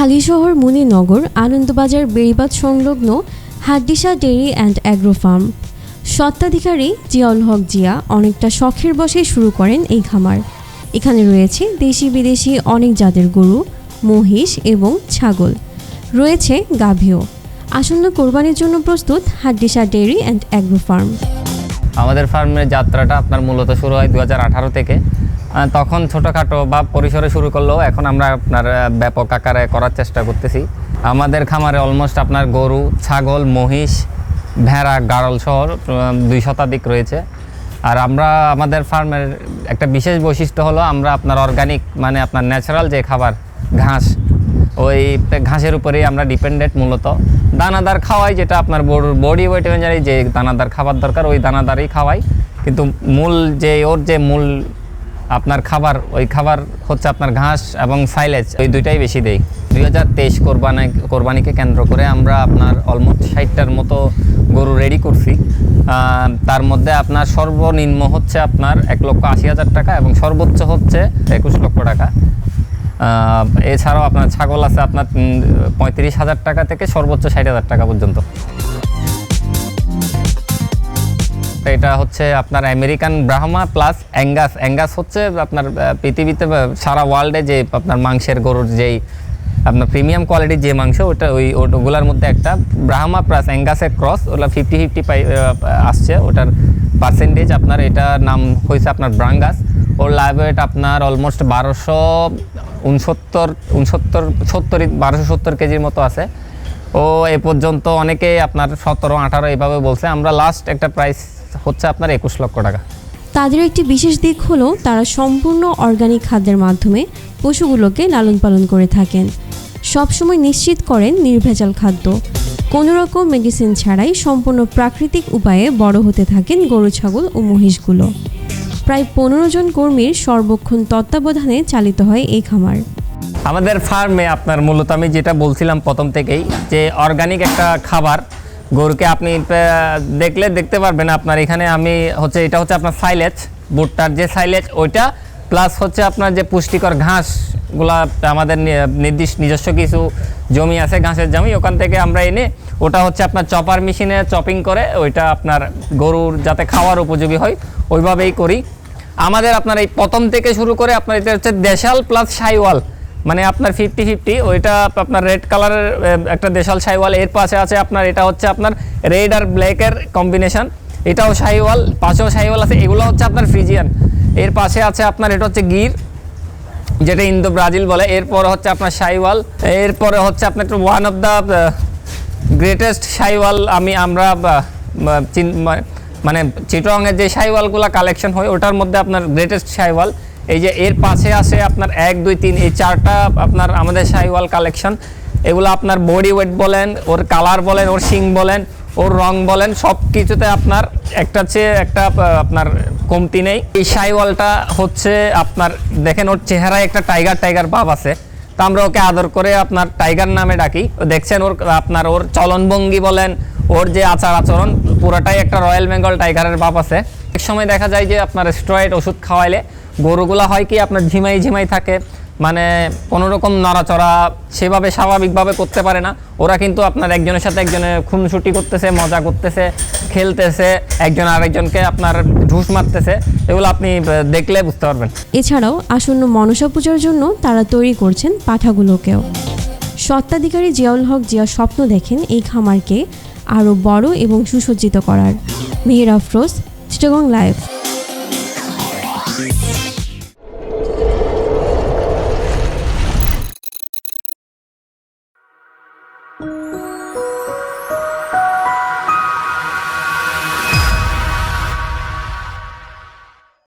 হালিশহর মুনিনগর, আনন্দবাজার বেড়িবাদ সংলগ্ন Haddisa dairy and agro farm. স্বত্বাধিকারী জিয়াউল হক জিয়া অনেকটা শখের বসে শুরু করেন এই খামার। এখানে রয়েছে দেশি বিদেশি অনেক জাতের গরু, মহিষ এবং ছাগল। রয়েছে গাভীও আসন্ন কোরবানির জন্য প্রস্তুত Haddisa dairy and agro farm. আমাদের ফার্মের যাত্রাটা আপনার মূলত শুরু হয় দু হাজার আঠারো থেকে। তখন ছোটোখাটো বা পরিসরে শুরু করলেও এখন আমরা আপনার ব্যাপক আকারে করার চেষ্টা করতেছি। আমাদের খামারে অলমোস্ট আপনার গরু, ছাগল, মহিষ, ভেড়া, গাড়ল শহর দুই শতাধিক রয়েছে। আর আমরা, আমাদের ফার্মের একটা বিশেষ বৈশিষ্ট্য হলো আমরা আপনার অর্গানিক মানে আপনার ন্যাচারাল যে খাবার, ঘাস, ওই ঘাসের উপরেই আমরা ডিপেন্ডেন্ট মূলত। দানাদার খাওয়াই যেটা আপনার বডি ওয়েট অনুযায়ী যে দানাদার খাবার দরকার, ওই দানাদারই খাওয়াই। কিন্তু মূল যে, ওর যে মূল আপনার খাবার, ওই খাবার হচ্ছে আপনার ঘাস এবং সাইলেজ ওই দুইটাই বেশি দেই। দুই হাজার তেইশ কোরবানি, কোরবানিকে কেন্দ্র করে আমরা আপনার অলমোস্ট ষাটটার মতো গরু রেডি করছি। তার মধ্যে আপনার সর্বনিম্ন হচ্ছে আপনার এক লক্ষ আশি হাজার টাকা এবং সর্বোচ্চ হচ্ছে একুশ লক্ষ টাকা। এছাড়াও আপনার ছাগল আছে আপনার পঁয়ত্রিশ হাজার টাকা থেকে সর্বোচ্চ ষাট হাজার টাকা পর্যন্ত। এটা হচ্ছে আপনার American Brahma plus Angus. Angus হচ্ছে আপনার পৃথিবীতে সারা ওয়ার্ল্ডে যে আপনার মাংসের গরুর যেই আপনার প্রিমিয়াম কোয়ালিটির যে মাংস, ওটা ওই ওগুলার মধ্যে একটা ব্রাহ্মা প্লাস অ্যাঙ্গাসের ক্রস ওটা ফিফটি ফিফটি পাই আসছে। ওটার পার্সেন্টেজ আপনার এটা নাম হয়েছে আপনার ব্রাঙ্গাস। ওর লাইভ ওয়েট আপনার অলমোস্ট বারোশো উনসত্তর উনসত্তর সত্তর বারোশো সত্তর কেজির মতো আছে। ও এ পর্যন্ত অনেকেই আপনার সতেরো, আঠারো এইভাবে বলছে। আমরা লাস্ট একটা প্রাইস হচ্ছে আপনার একুশ লক্ষ টাকা। তাদের একটি বিশেষ দিক হলো তারা সম্পূর্ণ অর্গানিক খাদ্যের মাধ্যমে পশুগুলোকে লালন পালন করে থাকেন। সবসময় নিশ্চিত করেন নির্ভেজাল খাদ্য। কোনো রকম মেডিসিন ছাড়াই সম্পূর্ণ প্রাকৃতিক উপায়ে বড় হতে থাকেন গরু ছাগল ও মহিষগুলো। প্রায় পনেরো জন কর্মীর সর্বক্ষণ তত্ত্বাবধানে চালিত হয় এই খামার। আমাদের ফার্মে আপনার মূলত আমি যেটা বলছিলাম প্রথম থেকেই যে অর্গানিক একটা খাবার গরুকে আপনি দেখলে দেখতে পারবেন আপনার এখানে আমি হচ্ছে, এটা হচ্ছে আপনার সাইলেজ ভুট্টার যে সাইলেজ ওইটা প্লাস হচ্ছে আপনার যে পুষ্টিকর ঘাসগুলা আমাদের নির্দিষ্ট নিজস্ব কিছু জমি আছে, ঘাসের জমি, ওখান থেকে আমরা এনে ওটা হচ্ছে আপনার চপার মেশিনে চপিং করে, ওইটা আপনার গরুর যাতে খাওয়ার উপযোগী হয়, ওইভাবেই করি। আমাদের আপনার এই প্রথম থেকে শুরু করে আপনার এটা হচ্ছে দেশাল প্লাস সাইওয়াল। মানে আপনার ফিফটি ফিফটি ওইটা আপনার রেড কালারের একটা দেশাল সাইওয়াল, এর পাশে আছে আপনার, এটা হচ্ছে আপনার রেড আর ব্ল্যাকের কম্বিনেশন এটাও সাইওয়াল, পাশেও সাইওয়াল আছে, এগুলো হচ্ছে আপনার ফ্রিজিয়ান, এর পাশে আছে আপনার, এটা হচ্ছে গির, যেটা ইন্দো ব্রাজিল বলে, এরপরে হচ্ছে আপনার সাইওয়াল, এরপরে হচ্ছে আপনার একটু one of the greatest Sahiwal আমি, আমরা, বা- বা, চিন- মা- মানে চিটংয়ের যে সাইওয়ালগুলো কালেকশন হয়, ওটার মধ্যে আপনার গ্রেটেস্ট সাইওয়াল এই যে এর পাশে আসে আপনার এক, দুই, তিন, এই চারটা আপনার আমাদের সাইওয়াল কালেকশন। এগুলো আপনার বডি ওয়েট বলেন, ওর কালার বলেন, ওর শিং বলেন, ওর রং বলেন সব কিছুতে আপনার একটা চেয়ে একটা আপনার কমতি নেই। এই সাইওয়ালটা হচ্ছে আপনার, দেখেন ওর চেহারায় একটা টাইগার টাইগার ভাব আছে। তো আমরা ওকে আদর করে আপনার টাইগার নামে ডাকি। ও দেখছেন ওর, আপনার ওর চলনভঙ্গি বলেন, ওর যে আচার আচরণ, পুরোটাই একটা রয়্যাল বেঙ্গল টাইগারের ভাব আছে। এক সময় দেখা যায় যে আপনার স্টেরয়েড ওষুধ খাওয়াইলে গরুগুলা হয় কি আপনার ঝিমাই ঝিমাই থাকে মানে কোনো রকম নড়াচড়া সেভাবে স্বাভাবিকভাবে করতে পারে না। ওরা কিন্তু আপনার একজনের সাথে একজনে খুনসুটি করতেছে, মজা করতেছে, খেলতেছে, একজন আরেকজনকে আপনার ঢুস মারতেছে, এগুলো আপনি দেখলে বুঝতে পারবেন। এছাড়াও আসন্ন মনসা পূজার জন্য তারা তৈরি করছেন পাঠাগুলোকেও। স্বত্বাধিকারী জিয়াউল হক জিয়া স্বপ্ন দেখেন এই খামারকে আরও বড় এবং সুসজ্জিত করার। Meher Afroz Chittagong live Thank